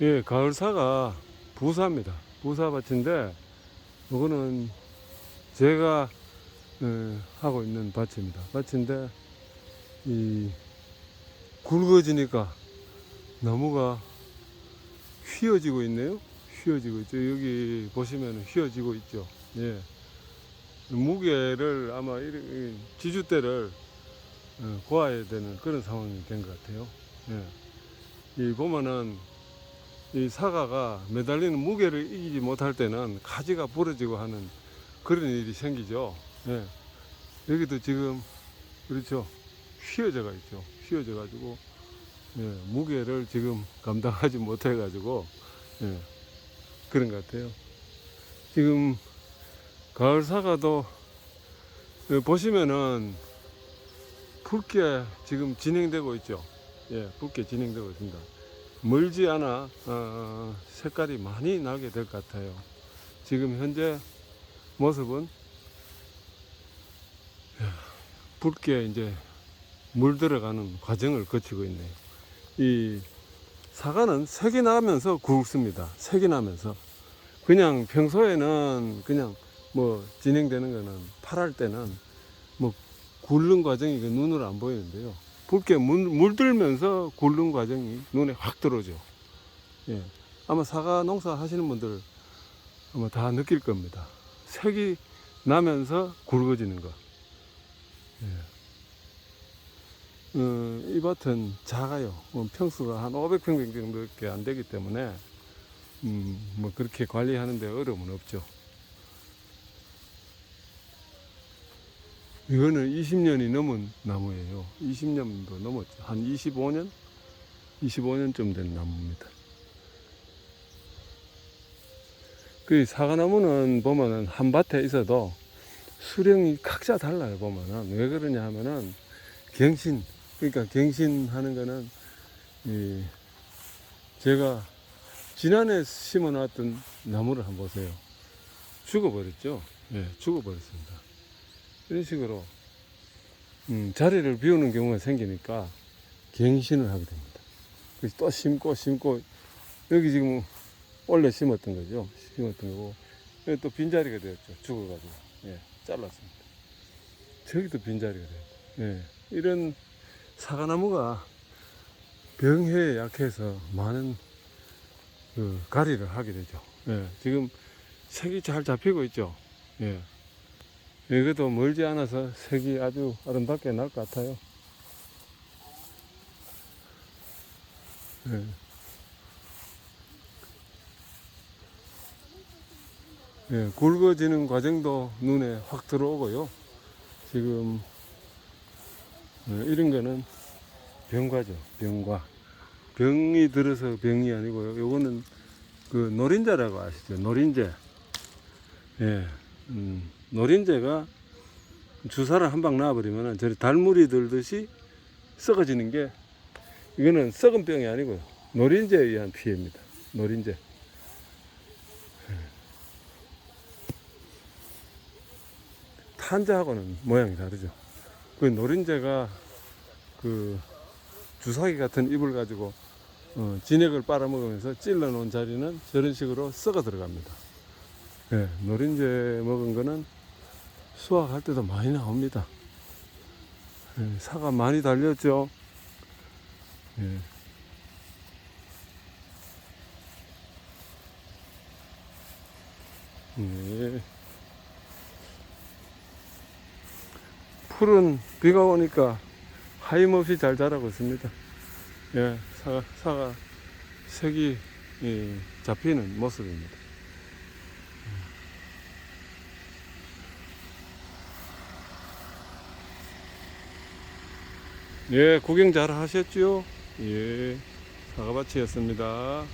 예, 가을사가 부사입니다. 부사밭인데, 이거는 제가 어, 하고 있는 밭입니다. 밭인데, 이 굵어지니까 나무가 휘어지고 있네요. 휘어지고 있죠. 여기 보시면 휘어지고 있죠. 예. 무게를 아마 지주대를 어, 고아야 되는 그런 상황이 된 것 같아요. 예. 이 보면은 이 사과가 매달리는 무게를 이기지 못할 때는 가지가 부러지고 하는 그런 일이 생기죠. 예. 여기도 지금 그렇죠. 휘어져가 있죠. 휘어져 가지고 예, 무게를 지금 감당하지 못해 가지고 예, 그런 것 같아요. 지금 가을 사과도 예, 보시면은 붉게 지금 진행되고 있죠. 예, 붉게 진행되고 있습니다. 멀지 않아 어, 색깔이 많이 나게 될 것 같아요. 지금 현재 모습은 야, 붉게 이제 물 들어가는 과정을 거치고 있네요. 이 사과는 색이 나면서 굵습니다. 색이 나면서 그냥 평소에는 그냥 뭐 진행되는 거는 파랄 때는 뭐 굵는 과정이 그 눈으로 안 보이는데요. 붉게 물, 물들면서 굵는 과정이 눈에 확 들어오죠. 예. 아마 사과 농사 하시는 분들 아마 다 느낄 겁니다. 색이 나면서 굵어지는 거. 예. 어, 이 밭은 작아요. 어, 평수가 한 500평 정도밖에 안 되기 때문에 음, 뭐 그렇게 관리하는데 어려움은 없죠. 이거는 20년이 넘은 나무예요. 20년도 넘었죠. 한 25년? 25년쯤 된 나무입니다. 그 사과나무는 보면은 한 밭에 있어도 수령이 각자 달라요. 보면은 왜 그러냐 하면은 갱신 그러니까 갱신하는 거는 이 제가 지난해 심어놨던 나무를 한번 보세요. 죽어버렸죠. 예, 죽어버렸습니다. 이런 식으로 음, 자리를 비우는 경우가 생기니까 갱신을 하게 됩니다. 그래서 또 심고 심고 여기 지금 원래 심었던 거죠. 심었던 거고 또 빈자리가 되었죠. 죽어가지고 예, 잘랐습니다. 저기도 빈자리가 되었고 예, 이런 사과나무가 병해에 약해서 많은 그 가리를 하게 되죠. 예, 지금 색이 잘 잡히고 있죠. 예. 이것도 멀지 않아서 색이 아주 아름답게 날 것 같아요. 예. 예, 굵어지는 과정도 눈에 확 들어오고요. 지금 어, 이런 거는 병과죠. 병과. 병이 들어서 병이 아니고요. 요거는 그 노린자라고 아시죠? 노린재. 예. 음, 노린재가 주사를 한 방 놔버리면 저리 달물이 들듯이 썩어지는 게 이거는 썩은 병이 아니고요. 노린재에 의한 피해입니다. 노린재. 예. 탄자하고는 모양이 다르죠. 그 노린재가 그 주사기 같은 잎을 가지고 어, 진액을 빨아먹으면서 찔러 놓은 자리는 저런 식으로 썩어 들어갑니다. 예, 노린재 먹은 거는 수확할 때도 많이 나옵니다. 예, 사과 많이 달렸죠. 예. 예. 풀은 비가 오니까 하임없이 잘 자라고 있습니다. 예, 사과, 사과 색이 예, 잡히는 모습입니다. 예, 구경 잘 하셨죠? 예, 사과밭이었습니다.